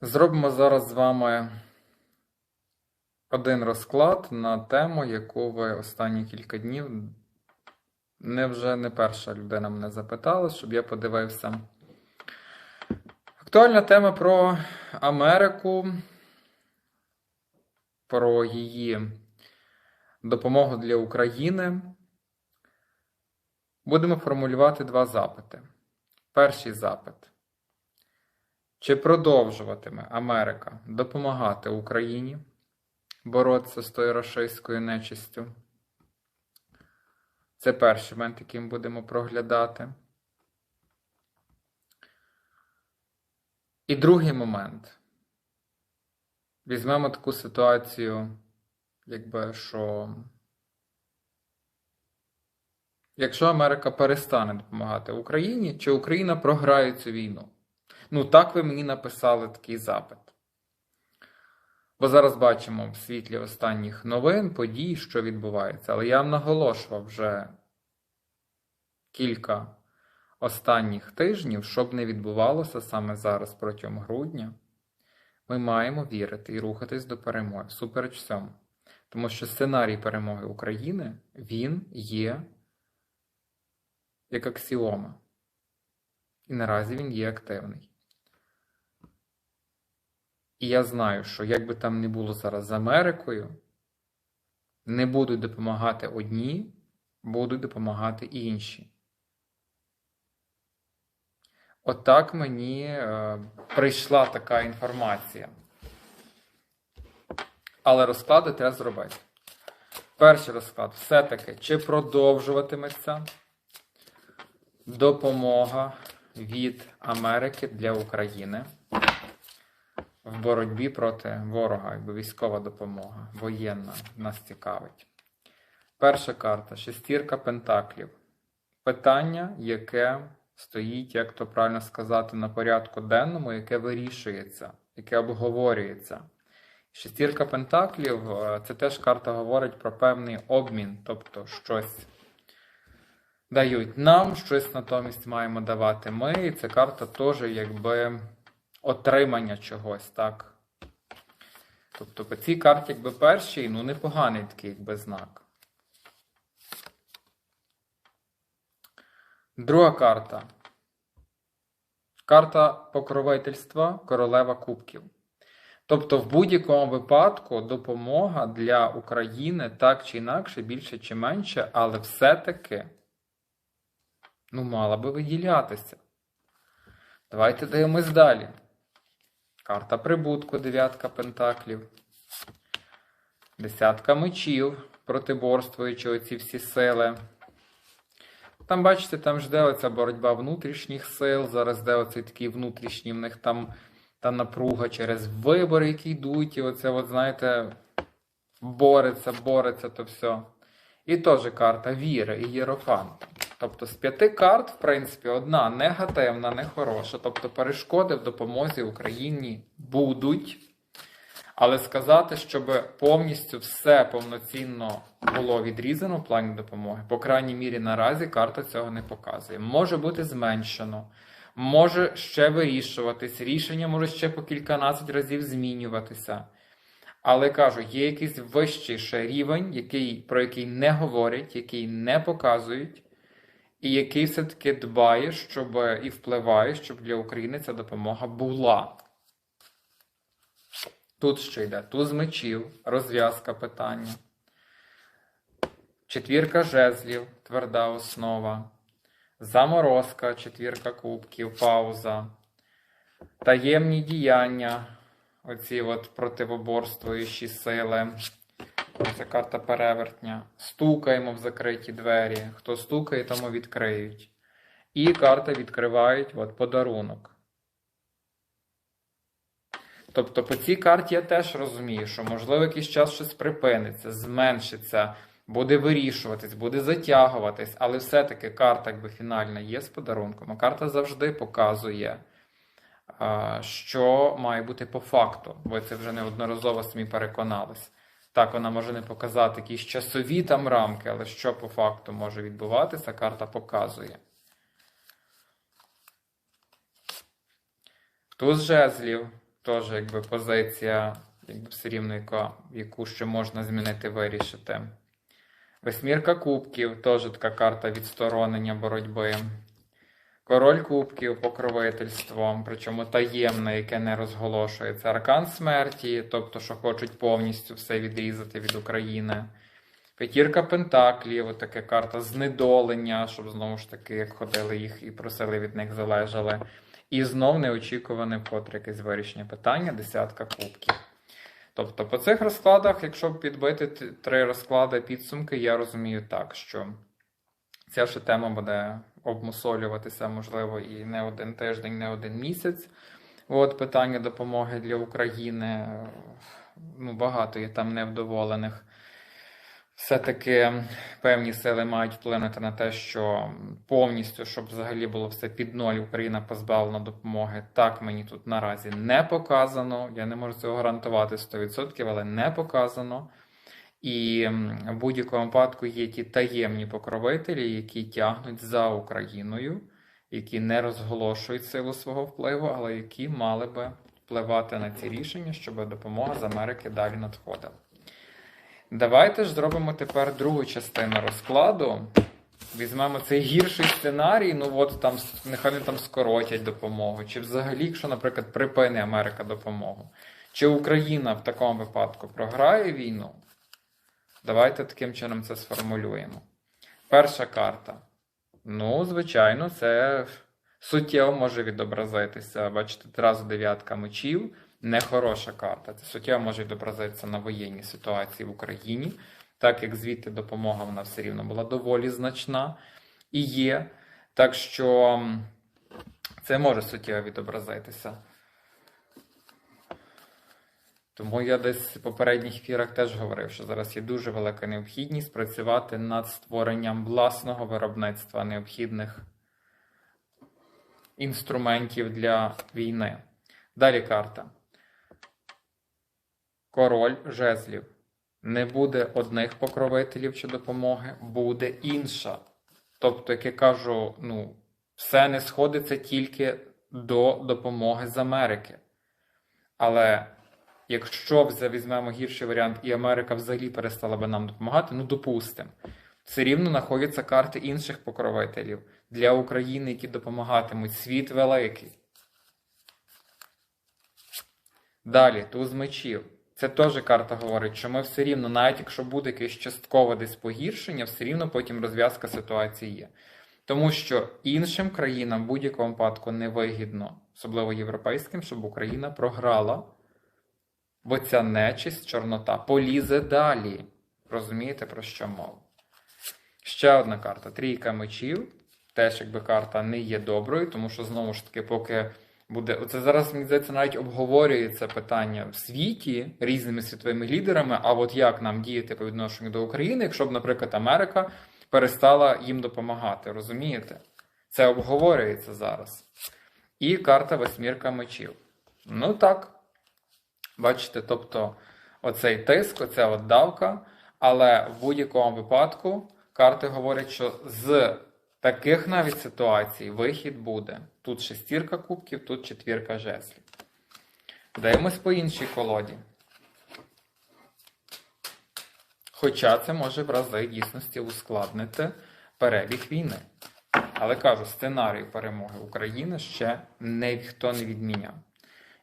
Зробимо зараз з вами один розклад на тему, яку ви останні кілька днів не вже не перша людина мене запитала, щоб я подивився. Актуальна тема про Америку, про її допомогу для України. Будемо формулювати два запити. Перший запит. Чи продовжуватиме Америка допомагати Україні боротися з тою рашистською нечистю? Це перший момент, який ми будемо проглядати. І другий момент. Візьмемо таку ситуацію, якби що. Якщо Америка перестане допомагати Україні, чи Україна програє цю війну? Ну, так ви мені написали такий запит. Бо зараз бачимо в світлі останніх новин, подій, що відбувається. Але я вам наголошував вже кілька останніх тижнів, щоб не відбувалося саме зараз протягом грудня. Ми маємо вірити і рухатись до перемоги всупереч всьому. Тому що сценарій перемоги України він є як аксіома. І наразі він є активний. І я знаю, що як би там не було зараз з Америкою, не будуть допомагати одні, будуть допомагати інші. Отак мені е, прийшла така інформація. Але розклади треба зробити. Перший розклад все-таки, чи продовжуватиметься допомога від Америки для України в боротьбі проти ворога, якби військова допомога, воєнна нас цікавить. Перша карта шестірка пентаклів. Питання, яке стоїть, як то правильно сказати, на порядку денному, яке вирішується, яке обговорюється. Шестірка пентаклів е, це теж карта говорить про певний обмін, тобто щось дають нам, щось натомість маємо давати ми. І ця карта теж якби отримання чогось, так? Тобто по цій карті, якби перший, ну, непоганий такий якби знак. Друга карта. Карта покровительства королева кубків. Тобто, в будь-якому випадку допомога для України так чи інакше, більше чи менше, але все-таки ну, мала би виділятися. Давайте дивимось далі. Карта прибутку, дев'ятка пентаклів. Десятка мечів, протиборствуючи оці всі сили. Там, бачите, там жде оця боротьба внутрішніх сил. Зараз де оцей такий внутрішній в них там та напруга через вибори, які йдуть, і оце, от, знаєте, бореться, бореться то все. І теж карта віри і єрофанта. Тобто з п'яти карт, в принципі, одна негативна, не хороша. Тобто перешкоди в допомозі Україні будуть. Але сказати, щоб повністю все повноцінно було відрізано в плані допомоги, по крайній мірі наразі карта цього не показує. Може бути зменшено, може ще вирішуватись, рішення може ще по кільканадцять разів змінюватися. Але кажу, є якийсь вищий ще рівень, який, про який не говорять, який не показують, і який все-таки дбає, щоб і впливає, щоб для України ця допомога була. Тут що йде? Туз мечів, розв'язка питання. Четвірка жезлів, тверда основа. Заморозка, четвірка кубків, пауза. Таємні діяння, оці от противоборствуючі сили. Це карта перевертня. Стукаємо в закриті двері. Хто стукає, тому відкриють. І карти відкривають от, подарунок. Тобто по цій карті я теж розумію, що, можливо, якийсь час щось припиниться, зменшиться, буде вирішуватись, буде затягуватись, але все-таки карта якби фінальна є з подарунком. А карта завжди показує, що має бути по факту. Ви це вже неодноразово самі переконались. Так, вона може не показати якісь часові там рамки, але що по факту може відбуватися, карта показує. Туз жезлів, теж якби позиція, якби все рівно, яка, яку ще можна змінити, вирішити. Восьмірка кубків, теж така карта відсторонення боротьби. Король кубків покровительство, причому таємне, яке не розголошується. Аркан смерті, тобто, що хочуть повністю все відрізати від України. П'ятірка Пентаклів, така карта знедолення, щоб знову ж таки, як ходили їх і просили від них залежали. І знов неочікуване вкотре якесь вирішення питання, десятка кубків. Тобто, по цих розкладах, якщо підбити три розклади підсумки, я розумію так, що ця ще тема буде обмусолюватися, можливо, і не один тиждень, не один місяць. От питання допомоги для України. Ну, багато є там невдоволених. Все-таки певні сили мають вплинути на те, що повністю, щоб взагалі було все під ноль, Україна позбавлена допомоги. Так мені тут наразі не показано. Я не можу цього гарантувати 100%, але не показано. І в будь-якому випадку є ті таємні покровителі, які тягнуть за Україною, які не розголошують силу свого впливу, але які мали би впливати на ці рішення, щоб допомога з Америки далі надходила. Давайте ж зробимо тепер другу частину розкладу. Візьмемо цей гірший сценарій, ну от там нехай вони там скоротять допомогу. Чи взагалі, якщо, наприклад, припине Америка допомогу, чи Україна в такому випадку програє війну? Давайте таким чином це сформулюємо. Перша карта. Ну, звичайно, це суттєво може відобразитися. Бачите, одразу дев'ятка мечів. Нехороша карта. Це суттєво може відобразитися на воєнній ситуації в Україні, так як звідти допомога вона все рівно була доволі значна і є. Так що це може суттєво відобразитися. Тому я десь в попередніх ефірах теж говорив, що зараз є дуже велика необхідність працювати над створенням власного виробництва необхідних інструментів для війни. Далі карта. Король жезлів. Не буде одних покровителів чи допомоги, буде інша. Тобто, як я кажу, ну, все не сходиться тільки до допомоги з Америки. Але якщо вза- візьмемо гірший варіант, і Америка взагалі перестала би нам допомагати, ну допустимо, все рівно знаходяться карти інших покровителів для України, які допомагатимуть. Світ великий. Далі, туз мечів. Це теж карта говорить, що ми все рівно, навіть якщо буде якесь часткове десь погіршення, все рівно потім розв'язка ситуації є. Тому що іншим країнам в будь-якому випадку невигідно, особливо європейським, щоб Україна програла, бо ця нечисть, чорнота полізе далі. Розумієте, про що мова? Ще одна карта трійка мечів. Теж якби карта не є доброю, тому що знову ж таки, поки буде. Оце зараз, мені здається, навіть обговорюється питання в світі різними світовими лідерами. А от як нам діяти по відношенню до України, якщо б, наприклад, Америка перестала їм допомагати, розумієте? Це обговорюється зараз. І карта восьмірка мечів. Ну так. Бачите, тобто оцей тиск, оця от давка, але в будь-якому випадку карти говорять, що з таких навіть ситуацій вихід буде. Тут шестірка кубків, тут четвірка жезлів. Дивимось по іншій колоді. Хоча це може в рази дійсності ускладнити перебіг війни. Але кажу, сценарій перемоги України ще ніхто не відміняв.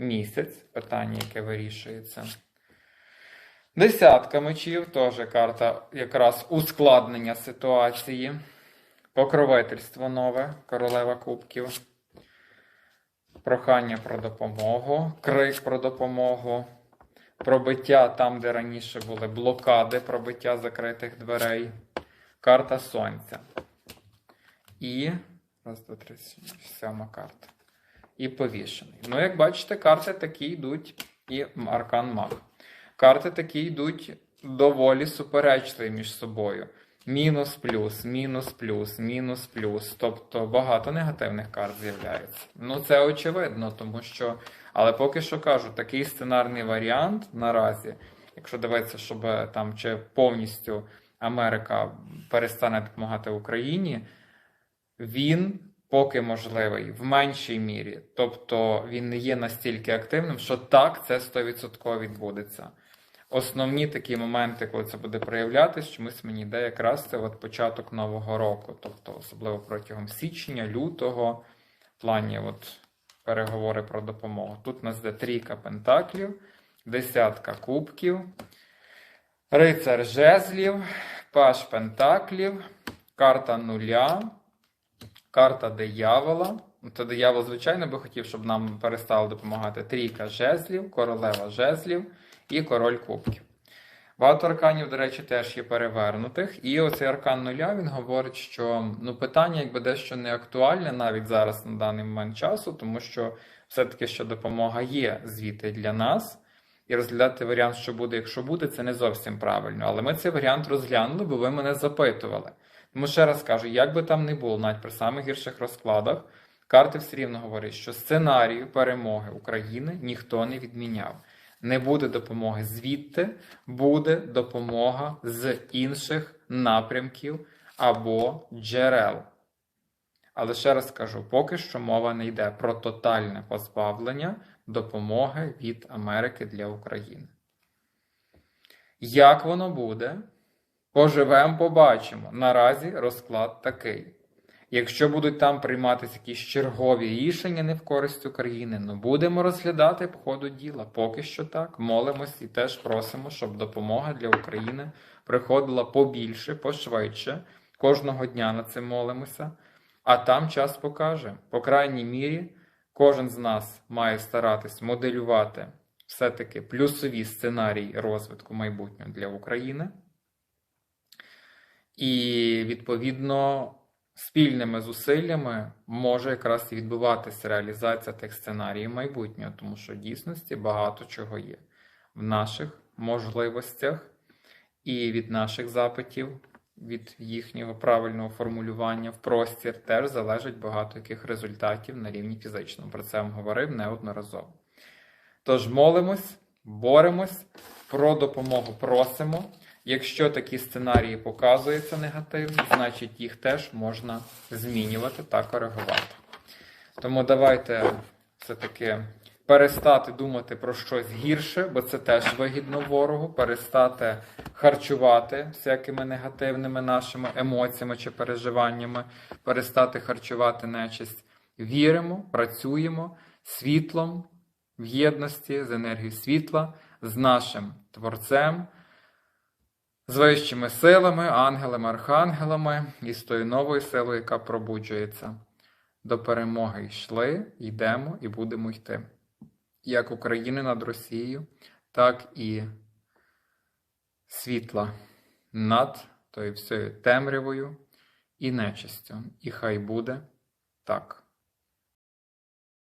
Місяць питання, яке вирішується. Десятка мечів, теж карта якраз ускладнення ситуації. Покровительство нове, королева кубків. Прохання про допомогу, крик про допомогу, пробиття там, де раніше були блокади, пробиття закритих дверей, карта сонця. І. Раз, два, три, сьома карта. І повішений. Ну, як бачите, карти такі йдуть, і аркан маг. Карти такі йдуть доволі суперечливі між собою. Мінус плюс, мінус плюс, мінус плюс. Тобто багато негативних карт з'являється. Ну, це очевидно, тому що. Але поки що кажу, такий сценарний варіант наразі, якщо дивитися, щоб там чи повністю Америка перестане допомагати Україні, він поки можливий, в меншій мірі. Тобто він не є настільки активним, що так, це 100% відбудеться. Основні такі моменти, коли це буде проявлятись, чомусь мені йде якраз це от початок нового року, тобто особливо протягом січня, лютого, в плані от переговори про допомогу. Тут у нас йде трійка пентаклів, десятка кубків, рицар жезлів, паш пентаклів, карта нуля, карта диявола. То диявол, звичайно, би хотів, щоб нам перестали допомагати трійка жезлів, королева жезлів і король кубків. Багато арканів, до речі, теж є перевернутих. І оцей аркан нуля він говорить, що ну, питання якби дещо не актуальне навіть зараз на даний момент часу, тому що все-таки що допомога є звідти для нас. І розглядати варіант, що буде, якщо буде, це не зовсім правильно. Але ми цей варіант розглянули, бо ви мене запитували. Тому ще раз кажу, як би там не було, навіть при самих гірших розкладах, карти все рівно говорять, що сценарію перемоги України ніхто не відміняв. Не буде допомоги звідти, буде допомога з інших напрямків або джерел. Але ще раз кажу, поки що мова не йде про тотальне позбавлення допомоги від Америки для України. Як воно буде? Поживемо, побачимо. Наразі розклад такий. Якщо будуть там прийматися якісь чергові рішення не в користь України, ну будемо розглядати по ходу діла. Поки що так. Молимось і теж просимо, щоб допомога для України приходила побільше, пошвидше. Кожного дня на це молимося. А там час покаже. По крайній мірі, кожен з нас має старатись моделювати все-таки плюсові сценарії розвитку майбутнього для України. І, відповідно, спільними зусиллями може якраз і відбуватися реалізація тих сценаріїв майбутнього, тому що в дійсності багато чого є в наших можливостях і від наших запитів, від їхнього правильного формулювання в простір теж залежить багато яких результатів на рівні фізичному. Про це я вам говорив неодноразово. Тож молимось, боремось, про допомогу просимо. Якщо такі сценарії показуються негативні, значить їх теж можна змінювати та коригувати. Тому давайте все-таки перестати думати про щось гірше, бо це теж вигідно ворогу, перестати харчувати всякими негативними нашими емоціями чи переживаннями, перестати харчувати нечисть. Віримо, працюємо світлом в єдності з енергією світла, з нашим Творцем з вищими силами, ангелами, архангелами і з тою новою силою, яка пробуджується. До перемоги йшли, йдемо і будемо йти. Як України над Росією, так і світла над тою всією темрявою і нечистю. І хай буде так.